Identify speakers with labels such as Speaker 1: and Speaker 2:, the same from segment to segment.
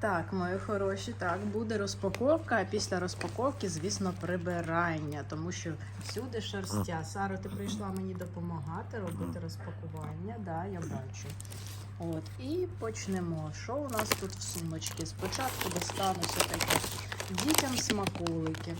Speaker 1: Так, мої хороші, так, буде розпаковка, а після розпаковки, звісно, прибирання, тому що всюди шерстя. Сара, ти прийшла мені допомагати робити розпакування, да, я бачу. От, і почнемо. Що у нас тут в сумочці? Спочатку достануся таке дітям смаколики.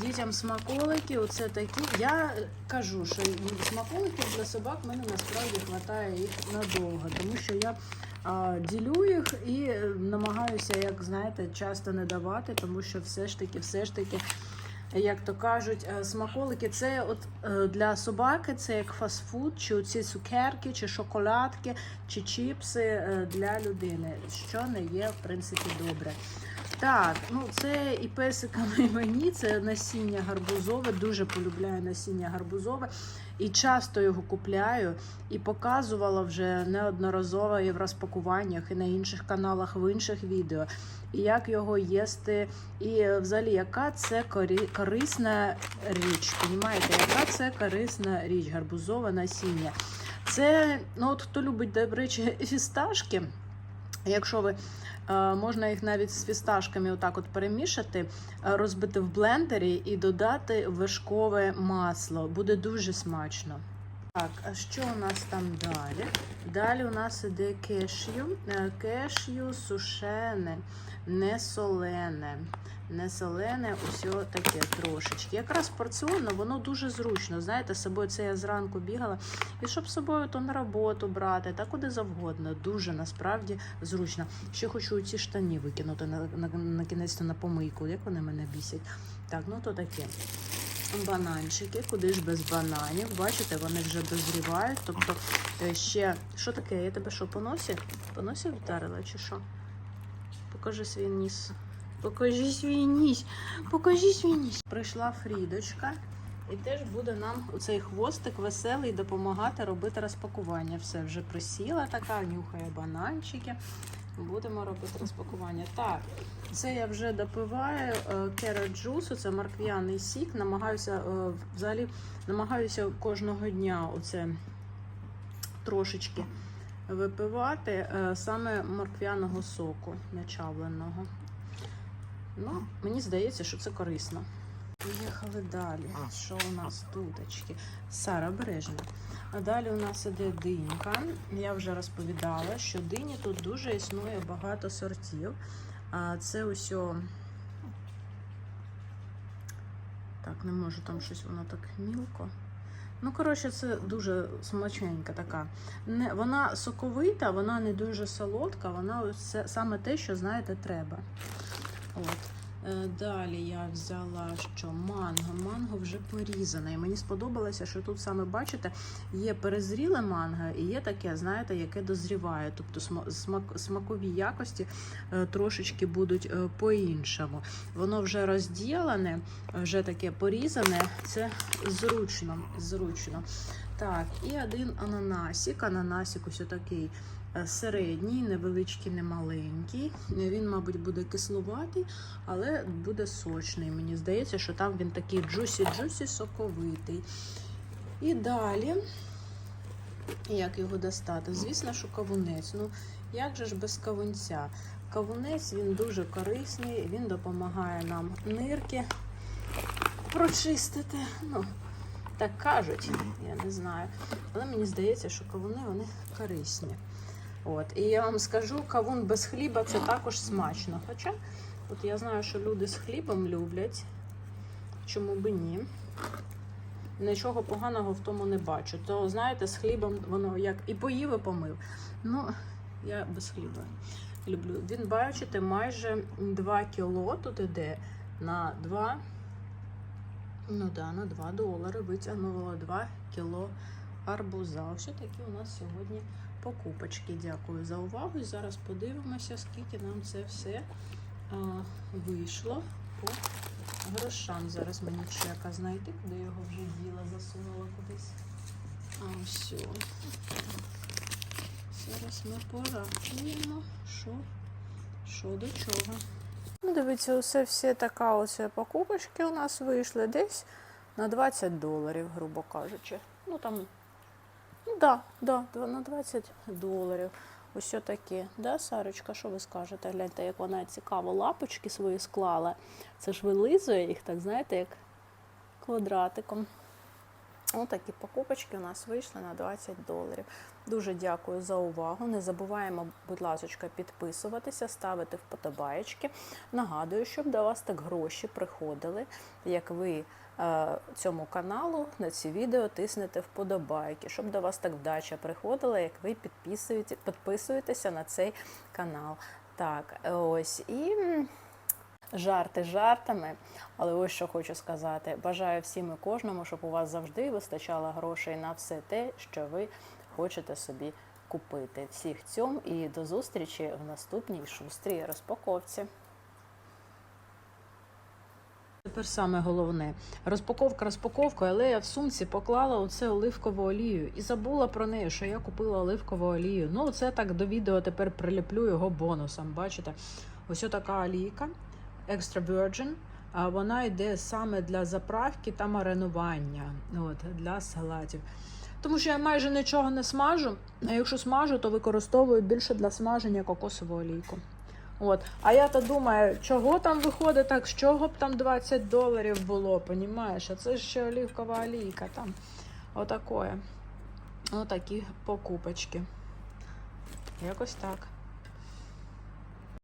Speaker 1: Дітям смаколики, оце такі. Я кажу, що смаколиків для собак мене насправді вистачає їх надовго, тому що я а, ділю їх і е, намагаюся, як знаєте, часто не давати, тому що все ж таки, все ж таки, як то кажуть, е, смаколики це от е, для собаки, це як фастфуд, чи оці цукерки, чи шоколадки, чи чіпси для людини, що не є в принципі добре. Так, ну це і песикам, і мені, це насіння гарбузове, дуже полюбляю насіння гарбузове. І часто його купляю і показувала вже неодноразово і в розпакуваннях, і на інших каналах, в інших відео. І як його їсти, і взагалі, яка це корисна річ. Понімаєте, яка це корисна річ, гарбузове насіння. Це, ну от хто любить, до речі, фісташки. Якщо ви е, можна їх навіть з фісташками отак от перемішати, е, розбити в блендері і додати вишкове масло. Буде дуже смачно. Так, а що у нас там далі? Далі у нас іде кешю. Е, Кешю сушене, не солене. Не солене, усе таке трошечки. Якраз порціонно, воно дуже зручно. Знаєте, з собою це я зранку бігала. І щоб з собою то на роботу брати, та куди завгодно. Дуже насправді зручно. Ще хочу ці штані викинути на, на, на кінець на помийку, як вони мене бісять. Так, ну то таке. Бананчики, куди ж без бананів. Бачите, вони вже дозрівають. Тобто е, ще що таке? Я тебе що по носі? По носі вдарила чи що? Покажи свій ніс. Покажи свій ніс. Покажи. Прийшла Фрідочка. І теж буде нам цей хвостик веселий допомагати робити розпакування. Все вже присіла така, нюхає бананчики. Будемо робити розпакування. Так, це я вже допиваю керот джусу, це морквяний сік. Намагаюся е, взагалі намагаюся кожного дня оце трошечки випивати е, саме морквяного соку начавленого. Ну, мені здається, що це корисно. Поїхали далі. Що у нас туточки? Сара обережно. А далі у нас іде динька. Я вже розповідала, що дині тут дуже існує багато сортів. А це усьо. Так, не можу, там щось воно так мілко. Ну, коротше, це дуже смачненька така. Не, вона соковита, вона не дуже солодка, вона це саме те, що знаєте, треба. От. Е, Далі я взяла що манго. Манго вже порізане. І мені сподобалося, що тут саме бачите, є перезріле манго і є таке, знаєте, яке дозріває. Тобто смак, смакові якості е, трошечки будуть е, по-іншому. Воно вже розділене, вже таке порізане. Це зручно. зручно. Так, і один ананасик. Ананасик ось такий середній, невеличкий, не маленький. Він, мабуть, буде кислуватий, але буде сочний. Мені здається, що там він такий джусі-джусі, соковитий. І далі, як його достати? Звісно, що кавунець. Ну, як же ж без кавунця? Кавунець він дуже корисний, він допомагає нам нирки прочистити. Ну, так кажуть, я не знаю. Але мені здається, що кавуни вони корисні. От. І я вам скажу, кавун без хліба це також смачно. Хоча от я знаю, що люди з хлібом люблять. Чому би ні? Нічого поганого в тому не бачу. То, знаєте, з хлібом воно як і поїв, і помив. Ну, я без хліба люблю. Він, бачите, майже 2 кіло тут іде на 2 Ну да, на 2 долари витягнуло 2 кіло арбуза. Ось такі у нас сьогодні покупочки. Дякую за увагу. І зараз подивимося, скільки нам це все а, вийшло по грошам. Зараз мені чека знайти, куди його вже діла, засунула кудись. А о. Зараз ми порахуємо, що, що до чого. Ну, дивіться, усе все така ось покупочки у нас вийшли десь на 20 доларів, грубо кажучи. Ну там, да, да, на 20 доларів. Ось такі. Да, Сарочка, що ви скажете? Гляньте, як вона цікаво лапочки свої склала. Це ж вилизує їх, так знаєте, як квадратиком. Ось такі покупочки у нас вийшли на 20 доларів. Дуже дякую за увагу. Не забуваємо, будь ласка, підписуватися, ставити вподобаєчки. Нагадую, щоб до вас так гроші приходили, як ви е, цьому каналу на ці відео тиснете вподобайки, щоб до вас так вдача приходила, як ви підписуєте, підписуєтеся на цей канал. Так, ось і. Жарти жартами, але ось що хочу сказати. Бажаю всім і кожному, щоб у вас завжди вистачало грошей на все те, що ви хочете собі купити. Всіх цьом і до зустрічі в наступній шустрій розпаковці. Тепер саме головне. Розпаковка розпаковкою, але я в сумці поклала оце оливкову олію і забула про неї, що я купила оливкову олію. Ну, це так до відео тепер приліплю його бонусом. Бачите? Ось така олійка Extra Virgin. А вона йде саме для заправки та маринування от, для салатів. Тому що я майже нічого не смажу, а якщо смажу, то використовую більше для смаження кокосову олійку. От. А я то думаю, чого там виходить так, з чого б там 20 доларів було, понімаєш? А це ж ще олівкова олійка там. Отакое. Отакі покупочки. Якось так.